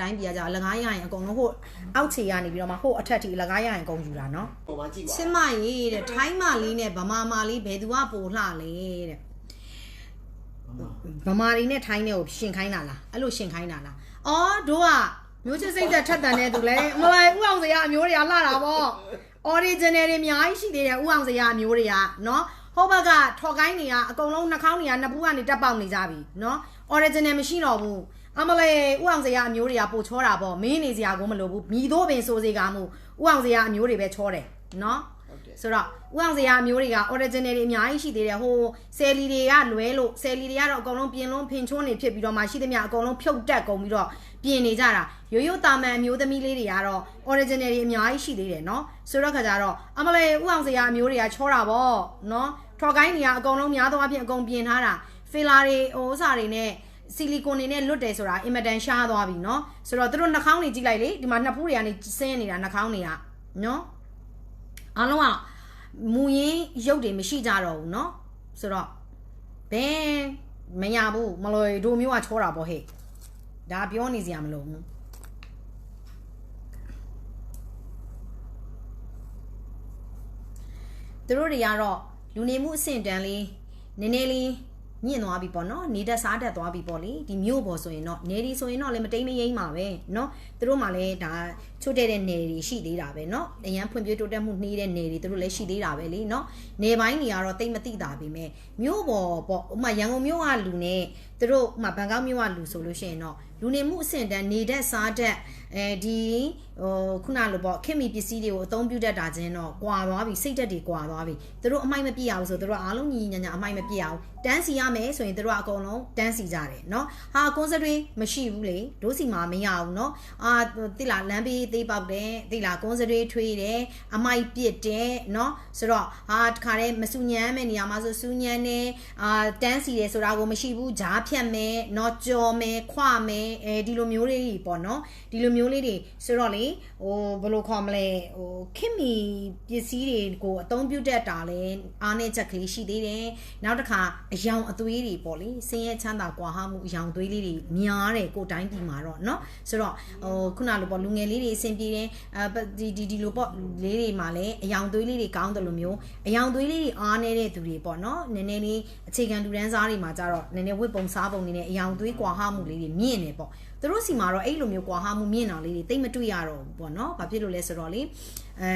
တိုင်းပြည်ကကြာအလကားရရင်အကုန်လုံးဟိုအောက်ခြေကနေပြီးတော့မှဟိုအထက်ထိအလကားရရင်အကုန်ယူတာနော်ပုံမှန်ကြည့်ပါချင်းမရေးတဲ့ထိုင်းမလေးနဲ့ဗမာမလေးဘယ်သူကပိုလှလဲတဲ့ဗမာလေးနဲ့ထိုင်းနဲ့ကိုရှင်ခိုင်းတာလားအဲ့လိုရှင်ခိုင်းတာလားအော်တို့ကမျိုးချစ်စိတ်သက်ထက်တန်တဲ့သူလဲမလိုက်ဥအောင်စရာအမျိုးတွေကလှတာပေါ့ original တွေအများကြီးရှိသေးတယ်ဥအောင်စရာအမျိုးတွေကနော်ဟိုဘက်ကထော်ကိုင်းတွေကအကုန်လုံးနှာခေါင်းတွေကနှစ်ပူးကနေတက်ပေါက်နေကြပြီနော် original မရှိတော့ဘူး အမလေးဥအောင်စရာအမျိုးတွေကပိုချောတာပေါ့မင်းနေစရာကိုမလိုဘူးမိတို့ပင်စိုးစေကမှုဥအောင်စရာအမျိုးတွေပဲချောတယ်နော်ဆိုတော့ဥအောင်စရာအမျိုးတွေက original တွေအများကြီးရှိသေးတယ်ဟိုဆယ်လီတွေကလွဲလို့ဆယ်လီတွေကတော့အကုန်လုံးပြင်လုံးဖင်ချွန်းနေဖြစ်ပြီးတော့မှရှိသမျှအကုန်လုံးဖြုတ်တက်ကုန်ပြီးတော့ပြင်နေကြတာရိုးရိုးတာမန်အမျိုးသမီးလေးတွေကတော့ original တွေအများကြီးရှိသေးတယ်နော်ဆိုတော့ခါကြတော့အမလေးဥအောင်စရာအမျိုးတွေကချောတာပေါ့နော်ထော်ကိုင်းတွေကအကုန်လုံးများသောအားဖြင့်အကုန်ပြင်ထားတာ filler တွေဟိုဥစားတွေနဲ့ ဆီလီကွန်တွေနဲ့လွတ်တယ်ဆိုတာအင်မတန်ရှားသွားပြီเนาะဆိုတော့သူတို့နှာခေါင်းတွေကြည့်လိုက်လေဒီမှာနှစ်ဖူးတွေကနေဆင်းနေတာနှာခေါင်းတွေကเนาะ အားလုံးကမူရင်းရုပ်တွေမရှိကြတော့ဘူးเนาะဆိုတော့ဘယ်မရဘူးမလို့ဒိုမျိုးကချောတာပေါ့ဟဲ့ဒါပြောနေစရာမလိုဘူးသူတို့တွေကတော့လူနေမှုအဆင့်တန်းလေးနည်းနည်းလေး ညင့်သွားပြီပေါ့နော်နေတက်စားတက်သွားပြီပေါ့လေဒီမြို့ပေါ်ဆိုရင်တော့နေဒီဆိုရင်တော့လည်းမတိမ်မယိမ်းပါပဲเนาะသူတို့မှလည်းဒါချွတ်တဲ့တဲ့နေတွေရှိသေးတာပဲเนาะအရန်ဖွံ့ဖြိုးတိုးတက်မှုနှီးတဲ့နေတွေသူတို့လည်းရှိသေးတာပဲလေเนาะနေပိုင်းတွေကတော့တိတ်မသိတာပဲမဲ့မြို့ပေါ်ပေါ့ဥပမာရန်ကုန်မြို့ကလူနဲ့သူတို့ဥပမာဘန်ကောက်မြို့ကလူဆိုလို့ရှိရင်တော့ လူနေမှုအဆင့်တန်းနေတဲ့စားတဲ့အဲဒီဟိုခုနလိုပေါ့ခင်မီပစ္စည်းတွေကိုအသုံးပြုတတ်တာချင်းတော့ကွာသွားပြီစိတ်တက်တွေကွာသွားပြီသူတို့အမိုက်မပြရဘူးဆိုသူတို့အားလုံးညီညီညာညာအမိုက်မပြရဘူးတန်းစီရမယ်ဆိုရင်သူတို့ကအကုန်လုံးတန်းစီကြတယ်เนาะဟာကွန်စတွေမရှိဘူးလေဒိုးစီမှာမရဘူးเนาะအာတိလာလမ်းဘေးသေးပေါက်တယ်တိလာကွန်စတွေထွေးတယ်အမိုက်ပစ်တယ်เนาะဆိုတော့ဟာတခါတည်းမစူညမ်းမဲ့နေရာမှာဆိုစူညမ်းနေအာတန်းစီတယ်ဆိုတာကိုမရှိဘူးဂျားဖြတ်မယ်เนาะကြော်မယ်ခွမယ် အဲဒီလိုမျိုးလေးတွေပေါ့เนาะဒီလိုမျိုးလေးတွေဆိုတော့လေဟိုဘယ်လိုခေါ်မလဲဟိုခင်မီပစ္စည်းတွေကိုအသုံးပြုတတ်တာလဲအားနေချက်ကလေးရှိသေးတယ်နောက်တစ်ခါအယောင်အသွေးတွေပေါ့လေစင်းရဲချမ်းသာကွာဟမှုအယောင်သွေးလေးတွေများတယ်ကိုယ်တိုင်းပြည်မှာတော့เนาะဆိုတော့ဟိုခုနလိုပေါ့လူငယ်လေးတွေအဆင်ပြေတယ်အဲဒီဒီဒီလိုပေါ့လေးတွေမှာလည်းအယောင်သွေးလေးတွေကောင်းတယ်လို့မျိုးအယောင်သွေးလေးတွေအားနေတဲ့သူတွေပေါ့เนาะနည်းနည်းလေးအခြေခံလူတန်းစားတွေမှာကြတော့နည်းနည်းဝစ်ပုံစားပုံနေနဲ့အယောင်သွေးကွာဟမှုလေးတွေမြင့်နေ ပေါ့သူတို့စီမှာတော့အဲ့လိုမျိုးကွာဟမှုမြင့်တာလေးတွေတိတ်မတွေ့ရတော့ဘူးပေါ့เนาะဘာဖြစ်လို့လဲဆိုတော့လေအဲ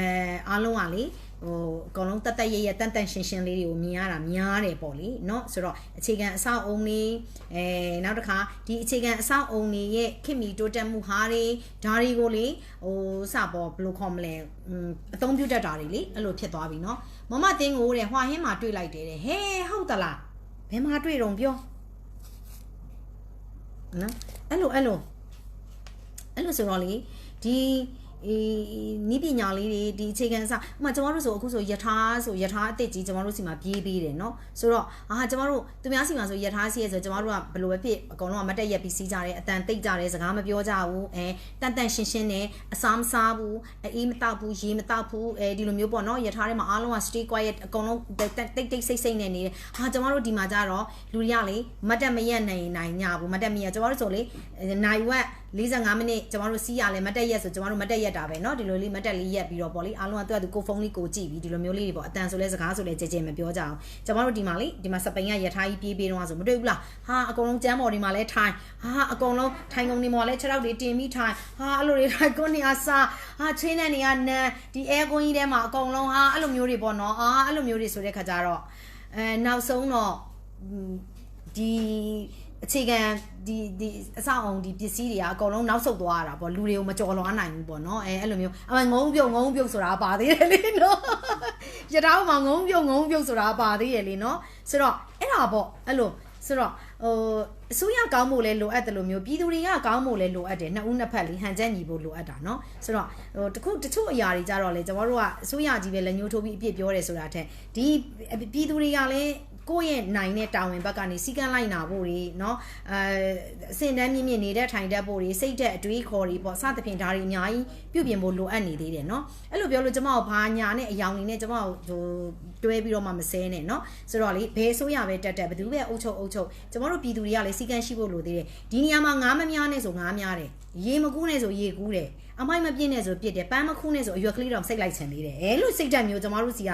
အားလုံးကလေဟိုအကောင်လုံးတက်တက်ရရတန်တန်ရှင်းရှင်းလေးတွေကိုမြင်ရတာများတယ်ပေါ့လေเนาะဆိုတော့အခြေခံအဆောက်အုံလေးအဲနောက်တစ်ခါဒီအခြေခံအဆောက်အုံတွေရဲ့ခင်မီတိုးတက်မှုဟာတွေဒါတွေကိုလေဟိုစပေါ့ဘယ်လိုခေါ်မလဲอืมအသုံးပြုတတ်တာတွေလေအဲ့လိုဖြစ်သွားပြီเนาะမမတင်းကိုတဲ့ဟွာဟင်းမှာတွေ့လိုက်တယ်တဲ့ဟဲဟုတ်သလားဘယ်မှာတွေ့တော့ပြောနော် အဲ့လိုအဲ့လိုအဲ့လိုဆိုတော့လေဒီ အေးနီးပညာလေးတွေဒီအခြေခံအစဥပမာကျမတို့ဆိုအခုဆိုယထာဆိုယထာအစ်စ်ကြီးကျမတို့စီမှာပြေးပေးတယ်နော်ဆိုတော့အာကျမတို့သူများစီမှာဆိုယထာစီရဲဆိုကျမတို့ကဘယ်လိုပဲဖြစ်အကုန်လုံးကမတက်ရက်ပြီးစီးကြတယ်အတန်တိတ်ကြတယ်စကားမပြောကြဘူးအဲတန်တန်ရှင်းရှင်းနဲ့အစားမစားဘူးအေးမတောက်ဘူးရေမတောက်ဘူးအဲဒီလိုမျိုးပေါ့နော်ယထာထဲမှာအားလုံးက stay quiet အကုန်လုံးတိတ်တိတ်ဆိတ်ဆိတ်နေနေတယ်ဟာကျမတို့ဒီမှာကြတော့လူတွေကလေမတက်မရက်နိုင်နိုင်ညဘူးမတက်မရက်ကျမတို့ဆိုလေနိုင်ဝက်45မိနစ်ကျမတို့စီးရလဲမတက်ရက်ဆိုကျမတို့မတက်ရက်တာပဲเนาะဒီလိုလေးမတက်လေးရက်ပြီးတော့ပေါ့လေအားလုံးကသူကသူကိုဖုန်းလေးကိုကြည့်ပြီးဒီလိုမျိုးလေးတွေပေါ့အတန်ဆိုလဲစကားဆိုလဲကြဲကြဲမပြောကြအောင်ကျမတို့ဒီမှာလေဒီမှာစပိန်ကရထားကြီးပြေးပြေးတော့ဆိုမတွေ့ဘူးလားဟာအကုန်လုံးကျမ်းပေါ်ဒီမှာလဲထိုင်ဟာအကုန်လုံးထိုင်ကုန်ဒီမှာလဲ6ရောက်တွေတင်ပြီးထိုင်ဟာအဲ့လိုတွေထိုင်ကုန်နေအစားဟာချင်းတဲ့နေကနန်ဒီအဲကွန်ကြီးထဲမှာအကုန်လုံးဟာအဲ့လိုမျိုးတွေပေါ့နော်အာအဲ့လိုမျိုးတွေဆိုတဲ့ခါကျတော့အဲနောက်ဆုံးတော့ဒီ အခြေခံဒီဒီအဆောက်အုံဒီပစ္စည်းတွေကအကုန်လုံးနောက်ဆုတ်သွားရတာပေါ့လူတွေကိုမကြော်လွှမ်းနိုင်ဘူးပေါ့နော်အဲအဲ့လိုမျိုးအမငုံပြုတ်ငုံပြုတ်ဆိုတာပါသေးတယ်လေနော်ရထားမှာငုံပြုတ်ငုံပြုတ်ဆိုတာပါသေးတယ်လေနော်ဆိုတော့အဲ့ဒါပေါ့အဲ့လိုဆိုတော့ဟိုအစိုးရကောင်းဖို့လဲလိုအပ်တယ်လို့မျိုးပြည်သူတွေကကောင်းဖို့လဲလိုအပ်တယ်နှစ်ဦးနှစ်ဖက်လေးဟန်ချက်ညီဖို့လိုအပ်တာเนาะဆိုတော့ဟိုတခုတချို့အရာတွေကြတော့လေကျွန်တော်တို့ကအစိုးရကြီးပဲလက်ညှိုးထိုးပြီးအပြစ်ပြောတယ်ဆိုတာထက်ဒီပြည်သူတွေကလည်း ကိုယ့်ရဲ့နိုင်တဲ့တာဝန်ဘက်ကနေစီကန်းလိုက်နာဖို့တွေเนาะအဲအစင်တန်းမြင့်မြင့်နေတဲ့ထိုင်တက်ဖို့တွေစိတ်တဲ့အတွေးခေါ်တွေပေါ့စသဖြင့်ဒါတွေအများကြီးပြုပြင်ဖို့လိုအပ်နေသေးတယ်เนาะအဲ့လိုပြောလို့ကျွန်မတို့ဘာညာနဲ့အယောင်နေနဲ့ကျွန်မတို့ဟိုတွဲပြီးတော့မှမစဲနဲ့เนาะဆိုတော့လေဘယ်ဆိုရပဲတက်တက်ဘယ်သူပဲအုပ်ချုပ်အုပ်ချုပ်ကျွန်မတို့ပြည်သူတွေကလည်းစီကန်းရှိဖို့လိုသေးတယ်ဒီနေရာမှာငားမများနဲ့ဆိုငားများတယ် ရေမကူးနဲ့ဆိုရေကူးတယ် အမိုက်မပြင်းနဲ့ဆိုပြစ်တယ်ပန်းမခူးနဲ့ဆိုအရွက်ကလေးတော့စိတ်လိုက်ချင်သေးတယ်အဲလိုစိတ်ဓာတ်မျိုးကျမတို့စီက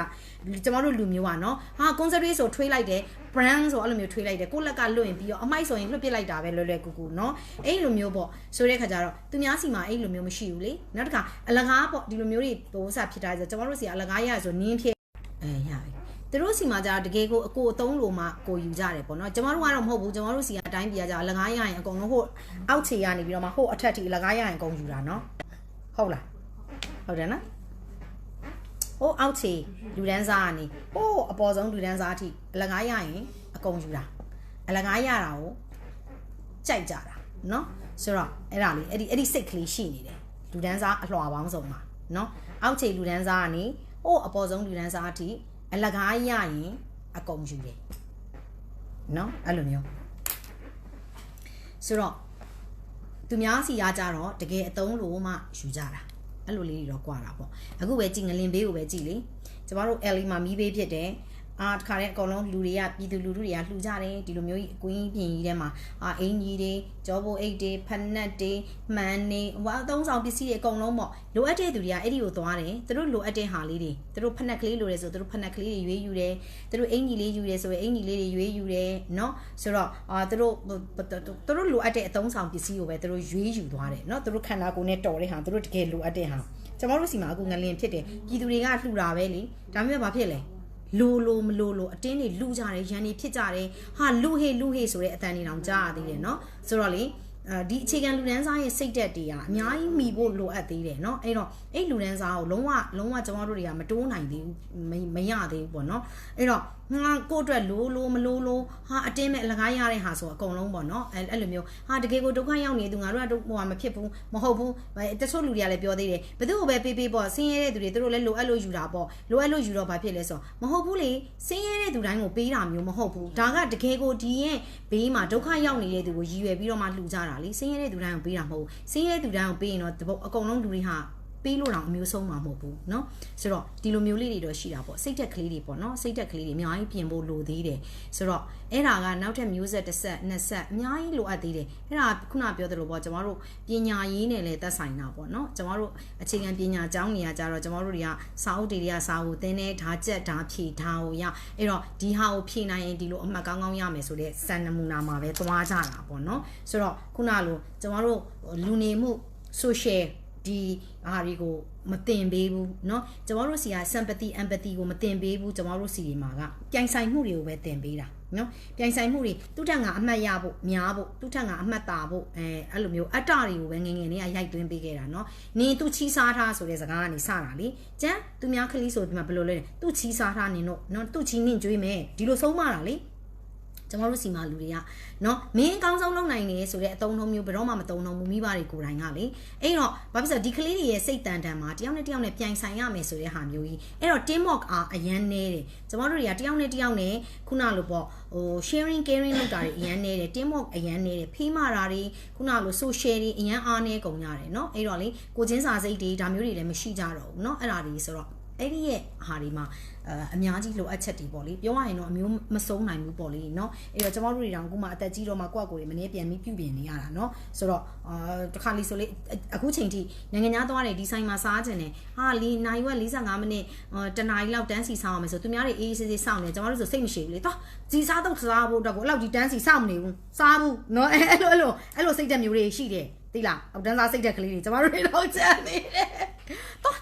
ကျမတို့လူမျိုးอ่ะเนาะဟာကွန်ဆာရေးဆိုထွေးလိုက်တယ် brand ဆိုအဲ့လိုမျိုးထွေးလိုက်တယ်ကိုယ့်လက်ကလွတ်ရင်ပြီးတော့အမိုက်ဆိုရင်လွတ်ပစ်လိုက်တာပဲလွယ်လွယ်ကူကူเนาะအဲ့လိုမျိုးပေါ့ဆိုတဲ့ခါကျတော့သူများစီမှာအဲ့လိုမျိုးမရှိဘူးလေနောက်တစ်ခါအလကားပေါ့ဒီလိုမျိုးတွေဟိုစားဖြစ်တာဆိုကျမတို့စီကအလကားရဆိုနင်းဖြစ်အဲရပြီသူတို့စီမှာじゃတကယ်ကိုအကိုအသုံးလိုမှကိုယူကြတယ်ပေါ့နော်ကျမတို့ကတော့မဟုတ်ဘူးကျမတို့စီကအတိုင်းပြကြအလကားရရင်အကုန်လုံးဟိုအောက်ခြေကနေပြီးတော့မှဟိုအထက်ထိအလကားရရင်အကုန်ယူတာနော် ဟုတ်လားဟုတ်တယ်နော်ဟိုအောက်ခြေလူဒန်းစားကနေဟိုအပေါ်ဆုံးလူဒန်းစားအထိအလကားရရင်အကုန်ယူတာအလကားရတာကိုကြိုက်ကြတာနော်ဆိုတော့အဲ့ဒါလေးအဲ့ဒီအဲ့ဒီစိတ်ကလေးရှိနေတယ်လူဒန်းစားအလွှာပေါင်းစုံမှာနော်အောက်ခြေလူဒန်းစားကနေဟိုအပေါ်ဆုံးလူဒန်းစားအထိအလကားရရင်အကုန်ယူတယ်နော်အဲ့လိုမျိုးဆိုတော့ သူများစီရကြတော့တကယ်အတုံးလို့မှယူကြတာအဲ့လိုလေးတွေတော့ကြွာတာပေါ့အခုပဲကြည်ငလင်ဘေးကိုပဲကြည်လေကျမတို့ LA မှာမီးဘေးဖြစ်တယ် အာတခါတည်းအကောင်လုံးလူတွေကပြည်သူလူထုတွေကလှူကြတယ်ဒီလိုမျိုးကြီးအကွင်းကြီးပြင်ကြီးထဲမှာအာအင်ကြီးတွေကြောဘိုအိတ်တွေဖက်နက်တွေမှန်နေဟိုအသုံးဆောင်ပစ္စည်းတွေအကုန်လုံးပေါ့လိုအပ်တဲ့သူတွေကအဲ့ဒီကိုသွားတယ်သူတို့လိုအပ်တဲ့ဟာလေးတွေသူတို့ဖက်နက်ကလေးလိုတယ်ဆိုသူတို့ဖက်နက်ကလေးတွေရွေးယူတယ်သူတို့အင်ကြီးလေးယူတယ်ဆိုရင်အင်ကြီးလေးတွေရွေးယူတယ်เนาะဆိုတော့အာသူတို့သူတို့လိုအပ်တဲ့အသုံးဆောင်ပစ္စည်းကိုပဲသူတို့ရွေးယူသွားတယ်เนาะသူတို့ခန္ဓာကိုယ်နဲ့တော်တဲ့ဟာသူတို့တကယ်လိုအပ်တဲ့ဟာကျမတို့စီမှာအခုငလင်ဖြစ်တယ်ပြည်သူတွေကလှူတာပဲလေဒါပေမဲ့ဘာဖြစ်လဲ လိုလိုမလိုလိုအတင်းတွေလူကြတယ်ရန်တွေဖြစ်ကြတယ်ဟာလူဟေလူဟေဆိုတဲ့အတန်တွေတောင်ကြားရသေးတယ်เนาะဆိုတော့လေအဲဒီအခြေခံလူဒန်းစားရဲ့စိတ်သက်တွေကအများကြီးမိဖို့လိုအပ်သေးတယ်เนาะအဲ့တော့အဲ့လူဒန်းစားကိုလုံးဝလုံးဝကျွန်တော်တို့တွေကမတိုးနိုင်သေးဘူးမရသေးဘူးပေါ့เนาะအဲ့တော့ ငါကိုယ့်အတွက်လိုလိုမလိုလိုဟာအတင်းမဲ့အလကားရတဲ့ဟာဆိုအကုန်လုံးပေါ့နော်အဲအဲ့လိုမျိုးဟာတကယ်ကိုဒုက္ခရောက်နေသူငါတို့ကဟိုဟာမဖြစ်ဘူးမဟုတ်ဘူးတချို့လူတွေကလည်းပြောသေးတယ်ဘယ်သူ့ကိုပဲပေးပေးပေါ့ဆင်းရဲတဲ့သူတွေသူတို့လည်းလိုအပ်လို့ယူတာပေါ့လိုအပ်လို့ယူတော့ဘာဖြစ်လဲဆိုမဟုတ်ဘူးလေဆင်းရဲတဲ့သူတိုင်းကိုပေးတာမျိုးမဟုတ်ဘူးဒါကတကယ်ကိုဒီရဲ့ဘေးမှာဒုက္ခရောက်နေတဲ့သူကိုရည်ရွယ်ပြီးတော့မှလှူကြတာလေဆင်းရဲတဲ့သူတိုင်းကိုပေးတာမဟုတ်ဘူးဆင်းရဲတဲ့သူတိုင်းကိုပေးရင်တော့အကုန်လုံးလူတွေဟာ ပေးလို့တော့အမျိုးဆုံးမှာမဟုတ်ဘူးเนาะဆိုတော့ဒီလိုမျိုးလေးတွေတော့ရှိတာပေါ့စိတ်သက်ကလေးတွေပေါ့เนาะစိတ်သက်ကလေးတွေအများကြီးပြင်ဖို့လိုသေးတယ်ဆိုတော့အဲ့ဒါကနောက်ထပ်မျိုးဆက်တစ်ဆက်နှစ်ဆက်အများကြီးလိုအပ်သေးတယ်အဲ့ဒါခုနပြောသလိုပေါ့ကျမတို့ပညာရေးနဲ့လည်းသက်ဆိုင်တာပေါ့เนาะကျမတို့အခြေခံပညာကျောင်းနေရာကြတော့ကျမတို့တွေကစာအုပ်တွေတွေကစာအုပ်သင်တဲ့ဓာတ်ချက်ဓာတ်ဖြည့်ဓာတ်ကိုရအဲ့တော့ဒီဟာကိုဖြည့်နိုင်ရင်ဒီလိုအမှတ်ကောင်းကောင်းရမယ်ဆိုတဲ့စံနမူနာမှာပဲသွားကြတာပေါ့เนาะဆိုတော့ခုနလိုကျမတို့လူနေမှု social ဒီအားတွေကိုမတင်ပေးဘူးเนาะကျမတို့စီက sympathy empathy ကိုမတင်ပေးဘူးကျမတို့စီတွေမှာကပြိုင်ဆိုင်မှုတွေကိုပဲတင်ပေးတာเนาะပြိုင်ဆိုင်မှုတွေသူ့ထက်ငါအမှတ်ရဖို့များဖို့သူ့ထက်ငါအမှတ်တာဖို့အဲအဲ့လိုမျိုးအတ္တတွေကိုပဲငငယ်လေးကရိုက်သွင်းပေးခဲ့တာเนาะနင်သူ့ချီးစားထားဆိုတဲ့စကားကနေစတာလေကျန်သူများခလီးဆိုဒီမှာဘယ်လိုလဲသူ့ချီးစားထားနင်တို့เนาะသူ့ချီးနင့်ကြွေးမယ်ဒီလိုဆုံးမတာလေ ကျမတို့စီမှာလူတွေကနော်မင်းအကောင်းဆုံးလုပ်နိုင်တယ်ဆိုတဲ့အတုံးထုံးမျိုးဘယ်တော့မှမတုံးထုံးဘူးမိဘတွေကိုယ်တိုင်ကလေအဲ့တော့ဘာဖြစ်ဆိုဒီကလေးတွေရဲ့စိတ်တန်တန်မှာတယောက်နဲ့တယောက်နဲ့ပြိုင်ဆိုင်ရမယ်ဆိုတဲ့ဟာမျိုးကြီးအဲ့တော့ team work အားအရန်နေတယ်ကျမတို့တွေကတယောက်နဲ့တယောက်နဲ့ခုနလိုပေါ့ဟို sharing caring လုပ်တာတွေအရန်နေတယ် team work အရန်နေတယ်ဖေးမာတာတွေခုနလို social တွေအရန်အားနေကုန်ကြတယ်နော်အဲ့တော့လေကိုချင်းစာစိတ်တွေဒါမျိုးတွေလည်းမရှိကြတော့ဘူးနော်အဲ့ဒါတွေဆိုတော့ အဲ့ဒီရဲ့ဟာဒီမှာအများကြီးလိုအပ်ချက်တွေပေါ့လေပြောရရင်တော့အမျိုးမဆုံးနိုင်ဘူးပေါ့လေเนาะအဲ့တော့ကျမတို့တွေတောင်အခုမှအသက်ကြီးတော့မှကိုယ့်ကိုယ်တွေမနေ့ပြန်ပြီးပြုပြင်နေရတာเนาะဆိုတော့အာတခါလီဆိုလေအခုချိန်ထိနိုင်ငံသားသွားတယ်ဒီဆိုင်မှာစားခြင်းတယ်ဟာလီနိုင်ဝက်45မိနစ်တနားရီလောက်တန်းစီစားအောင်မယ်ဆိုသူများတွေအေးအေးဆေးဆေးစောင့်နေကျမတို့ဆိုစိတ်မရှိဘူးလေတော့ဂျီစားတော့စားဖို့တော့ကိုအဲ့လောက်ကြီးတန်းစီစောင့်မနေဘူးစားဘူးเนาะအဲ့လိုအဲ့လိုအဲ့လိုစိတ်သက်မျိုးတွေရှိတယ်သိလားအောက်တန်းစားစိတ်သက်ကလေးတွေကျမတို့တွေတော့ကြံနေတယ်တော့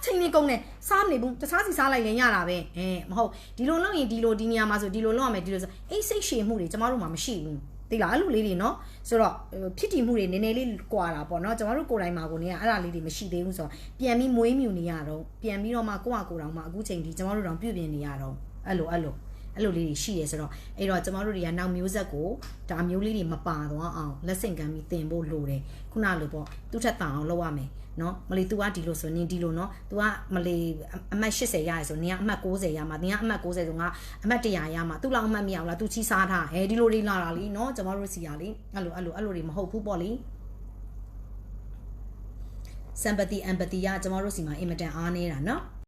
ချိန်လေးကုန်တယ်စားနေဘူးတခြားစီစားလိုက်ရင်ရတာပဲအဲမဟုတ်ဒီလိုလုပ်ရင်ဒီလိုဒီနေရာမှာဆိုဒီလိုလုပ်ရမယ်ဒီလိုဆိုအဲ့စိတ်ရှည်မှုတွေကျမတို့မှာမရှိဘူးသိလားအဲ့လိုလေးတွေနော်ဆိုတော့ဖြစ်တည်မှုတွေနည်းနည်းလေးကွာတာပေါ့နော်ကျမတို့ကိုယ်တိုင်မှာကိုနေရအဲ့ဒါလေးတွေမရှိသေးဘူးဆိုတော့ပြန်ပြီးမွေးမြူနေရတော့ပြန်ပြီးတော့မှကိုယ့်ဟာကိုယ်တောင်မှအခုချိန်ဒီကျမတို့တောင်ပြုပြင်နေရတော့အဲ့လိုအဲ့လို အဲ့လိုလေးတွေရှိရဲဆိုတော့အဲ့တော့ကျမတို့တွေကနောက်မျိုးဆက်ကိုဒါမျိုးလေးတွေမပါသွားအောင်လက်ဆင့်ကမ်းပြီးတင်ဖို့လိုတယ်ခုနလိုပေါ့သူ့ထက်တောင်အောင်လုပ်ရမယ်နော်မလီ तू ကဒီလိုဆိုနင်ဒီလိုနော် तू ကမလီအမှတ်80ရရဆိုနင်ကအမှတ်90ရမှာနင်ကအမှတ်90ဆိုငါအမှတ်100ရမှာ तू လောက်အမှတ်မရအောင်လား तू ချီးစားထားဟဲဒီလိုလေးလာတာလीနော်ကျမတို့စီရလीအဲ့လိုအဲ့လိုအဲ့လိုတွေမဟုတ်ဘူးပေါ့လी sympathy empathy ကကျမတို့စီမှာအင်မတန်အားနေတာနော်